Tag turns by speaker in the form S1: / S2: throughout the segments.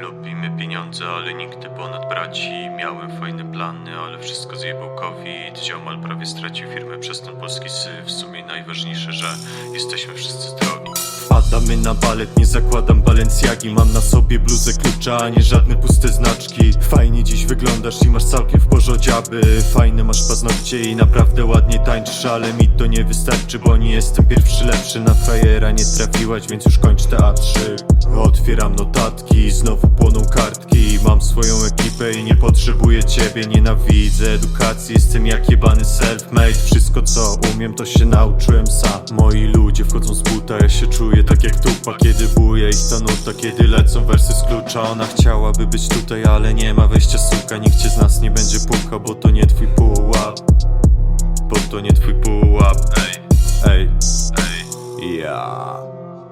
S1: Lubimy pieniądze, ale nigdy ponad braci. Miałem fajne plany, ale wszystko zjebał COVID Ziomal prawie stracił firmę przez ten polski syf. W sumie najważniejsze, że jesteśmy wszyscy zdrowi Wpadamy na balet, nie zakładam balencjagi Mam na sobie bluzę klucza, a nie żadne puste znaczki. Fajnie dziś wyglądasz i masz całkiem w porządku aby Fajne masz paznokcie i naprawdę ładnie tańczysz Ale mi to nie wystarczy, bo nie jestem pierwszy lepszy. Na frajera nie trafiłaś, więc już kończ teatrzy. Otwieram notatki, znowu płoną kartki. Mam swoją ekipę i nie potrzebuję ciebie Nienawidzę edukacji, jestem jak jebany self-made. Wszystko co umiem to się nauczyłem sam. Moi ludzie wchodzą z buta, ja się czuję tak jak tupa Kiedy buje ich ta nuta, kiedy lecą wersy z klucza. Ona chciałaby być tutaj, ale nie ma wejścia suka. Nikt cię z nas nie będzie pukał, bo to nie twój pułap. Bo to nie twój pułap, ej, ej, ej, ja.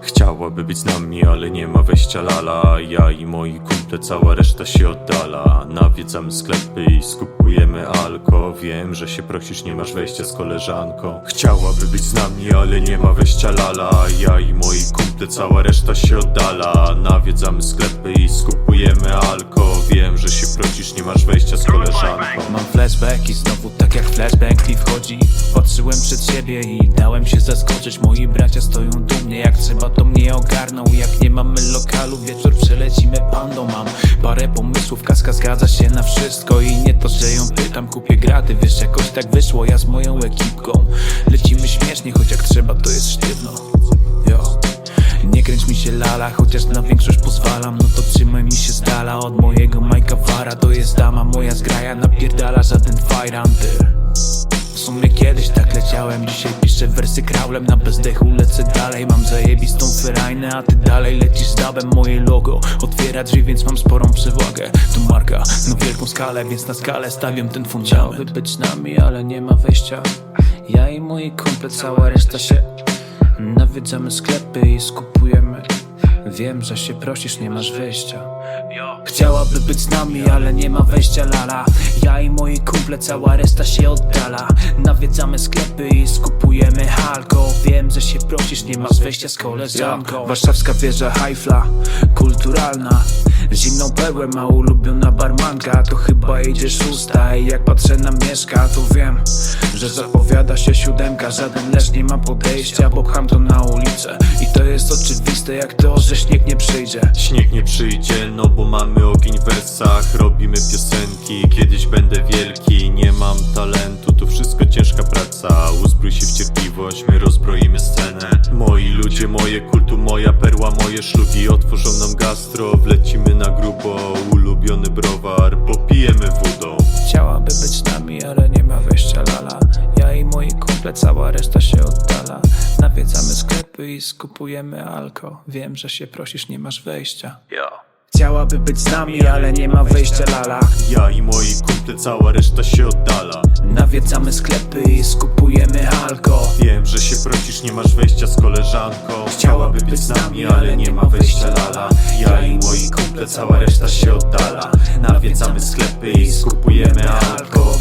S1: Chciałaby być z nami, ale nie ma wejścia lala. Ja i moi kumple, cała reszta się oddala. Nawiedzamy sklepy i skupujemy alko. Wiem, że się prosisz, nie masz wejścia z koleżanką. Chciałaby być z nami, ale nie ma wejścia lala. Ja i moi kumple, cała reszta się oddala. Nawiedzamy sklepy i skupujemy alko. Wiem, że się prosisz, nie masz wejścia z koleżanką.
S2: Mam flashback i znowu tak jak flashback Lee wchodzi. Patrzyłem przed siebie i dałem się zaskoczyć. Moi bracia stoją dumnie jak trzeba to mnie ogarną. Jak nie mamy lokalu wieczór przelecimy pandą. Mam parę pomysłów, kaska zgadza się na wszystko I nie to, że ją pytam, kupię graty Wiesz jakoś tak wyszło, ja z moją ekipką Lecimy śmiesznie, choć jak trzeba to jest sztywno Yo. Nie kręć mi się lala, chociaż na większość pozwalam No to trzymaj mi się z dala od mojego Majka Wara To jest dama, moja zgraja napierdala żaden w sumie kiedyś tak leciałem, dzisiaj piszę wersy kraulem Na bezdechu lecę dalej, mam zajebistą ferajnę A ty dalej lecisz z dabem, moje logo Otwiera drzwi, więc mam sporą przewagę. To marka na wielką skalę, więc na skalę stawiam ten fundament. Chciałby być nami, ale nie ma wejścia. Ja i moi kumple, cała reszta się. Nawiedzamy sklepy i skupujemy Wiem, że się prosisz, nie masz wyjścia. Chciałaby być z nami, ale nie ma wejścia lala. Ja i moi kumple, cała reszta się oddala. Nawiedzamy sklepy i skupujemy halko. Wiem, że się prosisz, nie masz wejścia z koleżanką. Warszawska wieża hajfla, kulturalna. Zimną pełę ma ulubiona barmanka. To chyba idzie szósta i jak patrzę na mieszka To wiem, że zapowiada się siódemka. Żaden lecz nie ma podejścia, bo pcham to na ulicę. I to jest oczywiste jak to, że śnieg nie przyjdzie.
S1: Śnieg nie przyjdzie, no bo mamy ogień w wersach. Robimy piosenki, kiedyś będę wielki. Nie mam talentu, to wszystko ciężka praca. Uzbrój się w cierpliwość, my rozbroimy scenę. Moi ludzie, moje kultu, moja perła, moje szlugi Otworzą nam gastro, wlecimy na grubo Ulubiony browar, popijemy
S2: cała reszta się oddala. Nawiedzamy sklepy i skupujemy alko. Wiem, że się prosisz, nie masz wejścia. Chciałaby być z nami, ale nie ma wyjścia lala.
S1: Ja i moi kumple, cała reszta się oddala.
S2: Nawiedzamy sklepy i skupujemy alko.
S1: Wiem, że się prosisz, nie masz wejścia z koleżanką. Chciałaby być z nami, ale nie ma wejścia lala. Ja i moi kumple, cała reszta się oddala. Nawiedzamy sklepy i skupujemy alko